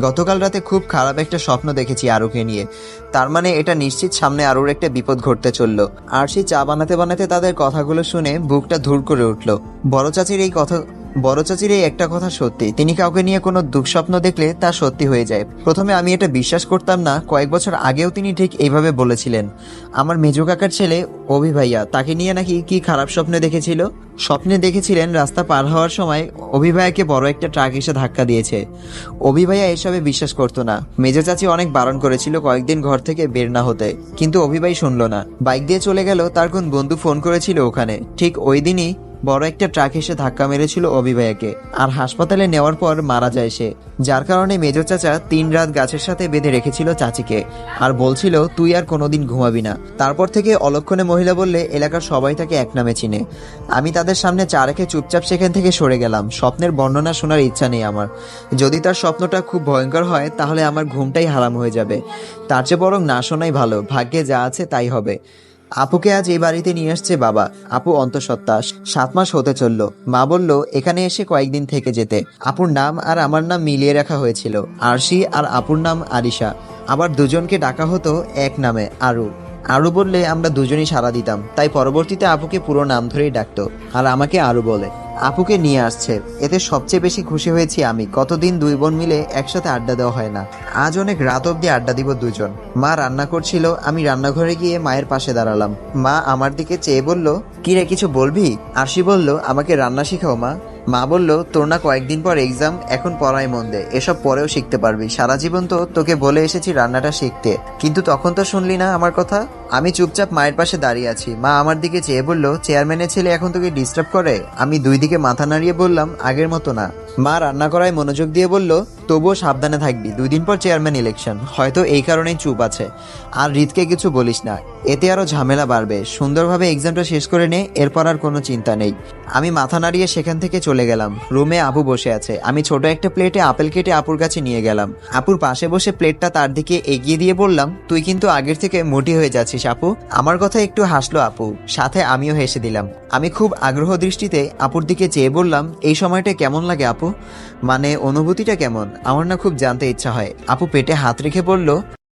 গতকাল রাতে খুব খারাপ একটা স্বপ্ন দেখেছি আরুকে নিয়ে। তার মানে এটা নিশ্চিত সামনে আরুর একটা বিপদ ঘটতে চলল। আর সে চা বানাতে বানাতে তাদের কথাগুলো শুনে বুকটা ধুর করে উঠল। বড় চাচির এই কথা বড় চাচির এই একটা কথা সত্যি। তিনি কাউকে নিয়ে কোনো দুঃস্বপ্ন দেখলে তা সত্যি হয়ে যায়। প্রথমে আমি এটা বিশ্বাস করতাম না, কয়েক বছর আগেও তিনি ঠিক এইভাবে বলেছিলেন। আমার মেজো কাকার ছেলে, অভি ভাইয়া, তাকে নিয়ে নাকি কি খারাপ স্বপ্নে দেখেছিল? স্বপ্নে দেখেছিলেন রাস্তা পার হওয়ার সময় অভি ভাইয়াকে বড় একটা ট্রাক এসে ধাক্কা দিয়েছে। অভি ভাইয়া এসবে বিশ্বাস করতো না। মেজো চাচি অনেক বারণ করেছিল কয়েকদিন ঘর থেকে বের না হতে। কিন্তু অভি ভাই শুনলো না। বাইক দিয়ে চলে গেল, তার কোন বন্ধু ফোন করেছিল ওখানে। ঠিক ওই দিনই বড় একটা ট্রাক এসে ধাক্কা মেরেছিল অভিভায়াকে আর হাসপাতালে নেওয়ার পর মারা যায় সে। যার কারণে মেজর চাচা তিন রাত গাছের সাথে বেঁধে রেখেছিল চাচিকে। আর বলছিল, তুই আর কোনোদিন ঘুমাবি না। তারপর থেকে অলক্ষণে মহিলা বললে, এলাকার সবাই তাকে এক নামে চিনে। আমি তাদের সামনে চা রেখে চুপচাপ সেখান থেকে সরে গেলাম। স্বপ্নের বর্ণনা শোনার ইচ্ছা নেই আমার। যদি তার স্বপ্নটা খুব ভয়ঙ্কর হয়, তাহলে আমার ঘুমটাই হারাম হয়ে যাবে। তার চেয়ে বরং না শোনাই ভালো। ভাগ্যে যা আছে তাই হবে। আপুকে আজ এই বাড়িতে নিয়ে আসছে বাবা। আপু অন্তঃসত্ত্বা সাত মাস হতে চলল। মা বলল, এখানে এসে কয়েকদিন থেকে যেতে। আপুর নাম আর আমার নাম মিলিয়ে রাখা হয়েছিল। আরশি আর আপুর নাম আরিশা। আবার দুজনকে ডাকা হতো এক নামে, আরু। আরু বললে, আমরা দুজনই সাড়া দিতাম। তাই পরবর্তীতে আপুকে পুরো নাম ধরেই ডাকতো। আর আমাকে আরু বলে। আপুকে নিয়ে আসছে। এতে সবচেয়ে বেশি খুশি হয়েছি আমি। কতদিন দুই বোন মিলে একসাথে আড্ডা দেওয়া হয় না। আজ অনেক রাত অবধি আড্ডা দিব দুজন। মা রান্না করছিল, আমি রান্নাঘরে গিয়ে মায়ের পাশে দাঁড়ালাম। মা আমার দিকে চেয়ে বলল, কি রে, কিছু বলবি? আরশি বলল, আমাকে রান্না শিখাও, মা। মা বলল, তোর না কয়েকদিন পর এক্সাম এখন পড়ায় মন দে। এসব পরেও শিখতে পারবি। সারা জীবন তো তোকে বলে এসেছি রান্নাটা শিখতে। কিন্তু তখন তো শুনলি না আমার কথা? আমি চুপচাপ মায়ের পাশে দাঁড়িয়ে আছি। মা আমার দিকে চেয়ে বলল, চেয়ারম্যানের ছেলে এখন তোকে ডিস্টার্ব করে? আমি দুই দিকে মাথা নাড়িয়ে বললাম, আগের মতো না। মা রান্না করায় মনোযোগ দিয়ে বলল, তবুও সাবধানে থাকবি। দুই দিন পর চেয়ারম্যান ইলেকশন হয়তো এই কারণেই চুপ আছে। আর রিতকে কিছু বলিস না। এতে আরও ঝামেলা বাড়বে। সুন্দরভাবে এক্সামটা শেষ করে নে, এরপর আর কোনো চিন্তা নেই। আমি মাথা নাড়িয়ে সেখান থেকে চলে গেলাম। রুমে আপু বসে আছে। আমি ছোট একটা প্লেটে আপেল কেটে আপুর কাছে নিয়ে গেলাম। আপুর পাশে বসে প্লেটটা তার দিকে এগিয়ে দিয়ে বললাম, তুই কিন্তু আগের থেকে মোটি হয়ে যাচ্ছিস। আপু। আমার কথা একটু হাসলো আপু। সাথে আমিও হেসে দিলাম। আমি খুব আগ্রহ দৃষ্টিতে আপুর দিকে চেয়ে বললাম, এই সময়টা কেমন লাগে আপু? মানে অনুভূতিটা কেমন? আমার না খুব জানতে ইচ্ছা হয়। আপু পেটে হাত রেখে বলল